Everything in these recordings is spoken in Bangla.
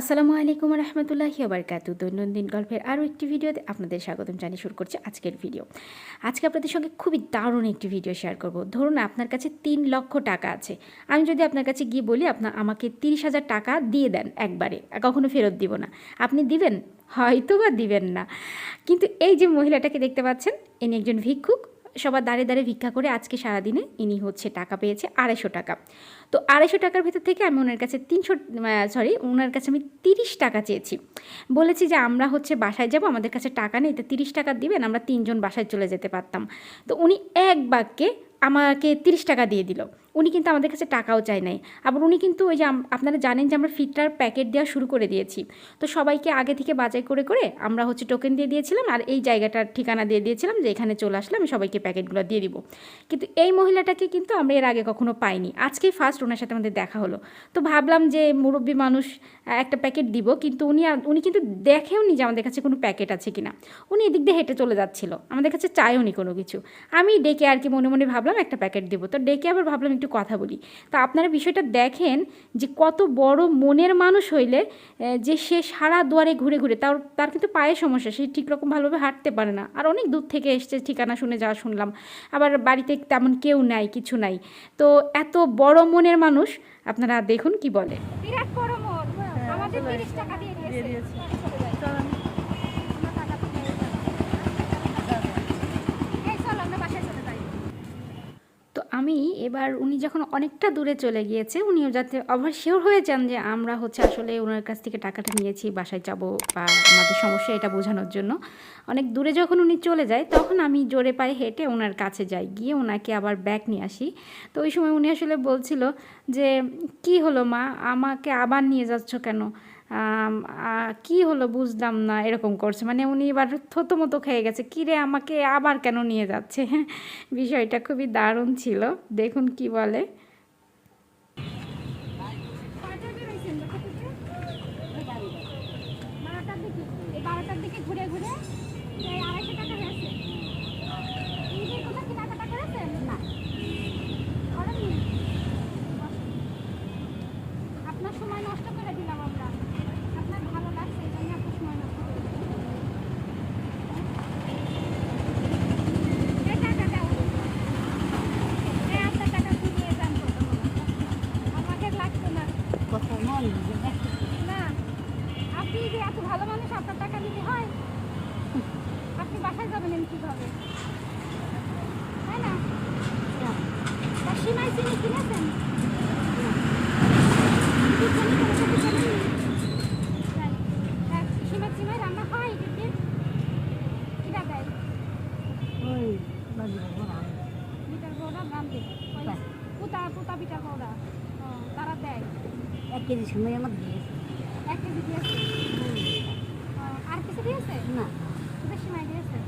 আসসালামু আলাইকুম রহমতুল্লাহি আবরকাতু দৈনন্দিন গল্পের আরও একটি ভিডিওতে আপনাদের স্বাগতম জানিয়ে শুরু করছি আজকের ভিডিও। আজকে আপনাদের সঙ্গে খুবই দারুণ একটি ভিডিও শেয়ার করব। ধরুন আপনার কাছে তিন লক্ষ টাকা আছে। আমি যদি আপনার কাছে গিয়ে বলি আপনার আমাকে তিরিশ হাজার টাকা দিয়ে দেন একবারে, কখনো ফেরত দিব না। আপনি দিবেন? হয়তো বা দিবেন না। কিন্তু এই যে মহিলাটাকে দেখতে পাচ্ছেন, ইনি একজন ভিক্ষুক। সবার দাঁড়ে দাঁড়ে ভিক্ষা করে আজকে সারাদিনে ইনি হচ্ছে টাকা পেয়েছে আড়াইশো টাকা। তো আড়াইশো টাকার ভিতর থেকে আমি ওনার কাছে তিনশো সরি ওনার কাছে আমি তিরিশ টাকা চেয়েছি। বলেছি যে আমরা হচ্ছে বাসায় যাব, আমাদের কাছে টাকা নেই, তো তিরিশ টাকা দিবেন, আমরা তিনজন বাসায় চলে যেতে পারতাম। তো উনি এক বাক্যে আমাকে তিরিশ টাকা দিয়ে দিল। উনি কিন্তু আমাদের কাছে টাকাও চায় নাই। আবার উনি কিন্তু ওই যে আপনারা জানেন যে আমরা ফিটার প্যাকেট দেওয়া শুরু করে দিয়েছি। তো সবাইকে আগে থেকে বাজার করে করে আমরা হচ্ছে টোকেন দিয়ে দিয়েছিলাম আর এই জায়গাটার ঠিকানা দিয়ে দিয়েছিলাম যে এখানে চলে আসলে আমি সবাইকে প্যাকেটগুলো দিয়ে দিব। কিন্তু এই মহিলাটাকে কিন্তু আমরা এর আগে কখনো পাইনি। আজকেই ফার্স্ট ওনার সাথে আমাদের দেখা হলো। তো ভাবলাম যে মুরব্বী মানুষ একটা প্যাকেট দিব, কিন্তু উনি উনি কিন্তু দেখেও নি যে আমাদের কাছে কোনো প্যাকেট আছে কি না উনি এদিক দিয়ে হেঁটে চলে যাচ্ছিল। আমাদের কাছে চাইও নি কোনো কিছু। আমি ডেকে আর কি মনে মনে ভাবলাম একটা প্যাকেট দেবো। তো ডেকে আবার ভাবলাম কথা বলি। তা আপনারা বিষয়টা দেখেন যে কত বড় মনের মানুষ হইলে যে সে সারা দুয়ারে ঘুরে ঘুরে তার তার কিন্তু পায়ে সমস্যা সে ঠিক রকম ভালোভাবে হাঁটতে পারে না। আর অনেক দূর থেকে এসছে ঠিকানা শুনে যাওয়া শুনলাম। আবার বাড়িতে তেমন কেউ নাই কিছু নাই। তো এত বড় মনের মানুষ আপনারা দেখুন কি বলে। বিরাট বড় মোড় আমাদের তিরিশ টাকা দিয়ে দিয়ে দিয়েছে দিয়েছে। চলে যাই। চলেন। আমরা টাকা তো পেয়ে যাব। এই চল আমরা বাসায় চলে যাই তো আমি এবার উনি যখন অনেকটা দূরে চলে গিয়েছে, উনিও যাতে ওভার শিওর হয়ে যান যে আমরা হচ্ছে আসলে ওনার কাছ থেকে টাকাটা নিয়েছি, বাসায় যাব বা আমাদের সমস্যা এটা বোঝানোর জন্য। অনেক দূরে যখন উনি চলে যায়, তখন আমি জোরে পায়ে হেঁটে ওনার কাছে যাই, গিয়ে ওনাকে আবার ব্যাগ নিয়ে আসি। তো ওই সময় উনি আসলে বলছিল যে, কি হলো মা? আমাকে আবার নিয়ে যাচ্ছ কেন? কি হলো বুঝলাম না এরকম করছে। মানে উনি এবার থতো মতো খেয়ে গেছে, কিরে আমাকে আবার কেন নিয়ে যাচ্ছে? বিষয়টা খুবই দারুণ ছিল। দেখুন কি বলে। ঘুরে ঘুরে আড়াইশো টাকা হয়েছে ঈদের কোনো কেনাকাটা করেছেন না করেননি আপনার সময় নষ্ট করে দিলাম আমরা আপনার ভালো লাগছে এই জন্য আপনার সময় নষ্ট করে দিলাম এই টাকা দাও এই আপনার টাকা ফুরিয়ে যান আমাকে লাগতো না কথা মন না আপনি যে এত ভালো মানুষ আপনার টাকা নিতে হয় আপনি বাসায় যাবেন কীভাবে? তাই না? সীমায় চিনি কিনেছেন? তারা দেয়। এক কেজি সময় আমার দিয়েছে। এক কেজি দিয়েছে? আর কিছু দিয়েছে? না। শুধু সীমায় দিয়েছে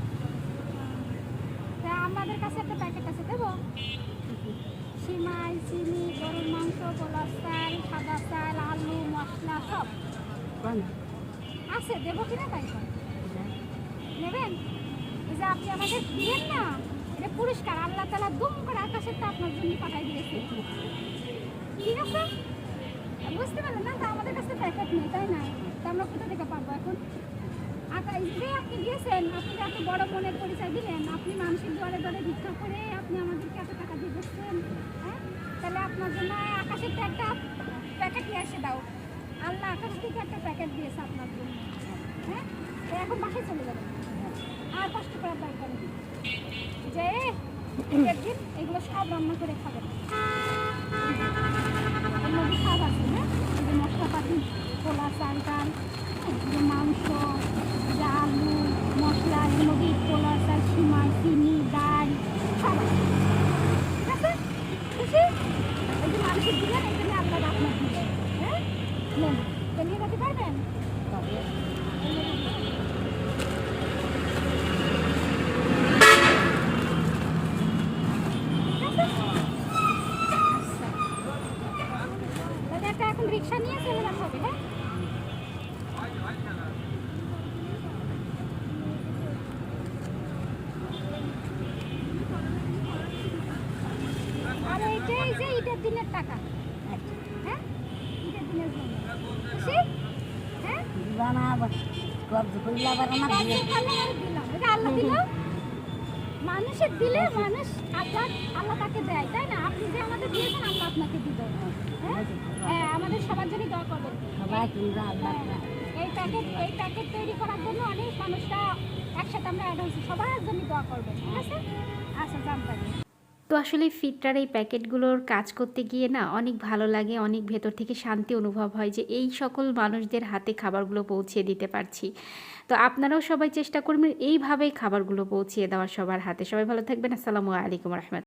তা আমাদের কাছে একটা প্যাকেট আছে দেবো? সিমাই চিনি গরুর মাংস গোলাপ চাল সাদা চাল আলু মশলা সব। আছে দেবো কিনা তাই নেবেন? এই যে আপনি আমাদের দিলেন না এটা পুরস্কার আল্লাহ তালা দুম করে আকাশের তো আপনার জন্য পাঠাই দিয়েছে। ঠিক আছে? বুঝতে পারলেন না? তা আমাদের কাছে প্যাকেট নেই তাই না? তা আমরা কোথা থেকে পাবো এখন? যে আপনি গিয়েছেন, আপনি এত বড় মনের পরিচয় দিলেন, আপনি মানুষের দ্বারে দ্বারে ভিক্ষা করে আপনি আমাদেরকে এত টাকা দিয়ে দিচ্ছেন হ্যাঁ? তাহলে আপনার জন্য আকাশের তো একটা প্যাকেট নিয়ে এসে দাও। আল্লাহ আকাশ থেকে একটা প্যাকেট দিয়েছে আপনার হ্যাঁ? এখন বাসায় চলে যাবেন। আর কষ্ট করার দরকার নেই। যে একদিন এগুলো সব রান্না করে খাবেন। সব আছে হ্যাঁ? মশলাপাতি পোলা চাল টাল মাংস যে আলু মশলা মধ্যে পোলা চাল চিনি ডাল সব আছে ঠিক আছে খুশি এই যে মানুষের দিলেন এই জন্য আপনার আপনার দিলেন হ্যাঁ নেন তো নিয়ে যেতে পারবেন তাহলে একটা এখন রিক্সা নিয়ে চলে যেতে হবে হ্যাঁ আর এইটা এই হ্যাঁ ঈদের দিনের জন্য খুশি না আবার কবজ করলে আবার আমার কবজ দিয়ে করলে আমি দিলাম এটা আল্লাহ দিল মানুষের দিলে মানুষ আল্লাহ আল্লাহ তাকে দেয় তাই না? আপনি যে আমাদের দিয়েছেন আল্লাহ আপনাকে দিবে। হ্যাঁ? হ্যাঁ আমাদের সবার জন্য দোয়া করবেন। সবাই কিনবে আল্লাহ হ্যাঁ, এই প্যাকেট এই প্যাকেট তৈরি করার জন্য অনেক মানুষরা একসাথে আমরা অ্যাড হয়েছি সবার জন্য দোয়া করবেন ঠিক আছে? আচ্ছা জানতাম। তো আসলে ফিটটার এই প্যাকেটগুলোর কাজ করতে গিয়ে না অনেক ভালো লাগে, অনেক ভেতর থেকে শান্তি অনুভব হয় যে এই সকল মানুষদের হাতে খাবারগুলো পৌঁছে দিতে পারছি। তো আপনারাও সবাই চেষ্টা করবেন এইভাবেই খাবারগুলো পৌঁছিয়ে দেওয়ার সবার হাতে। সবাই ভালো থাকবেন। আসসালামু আলাইকুম রহমত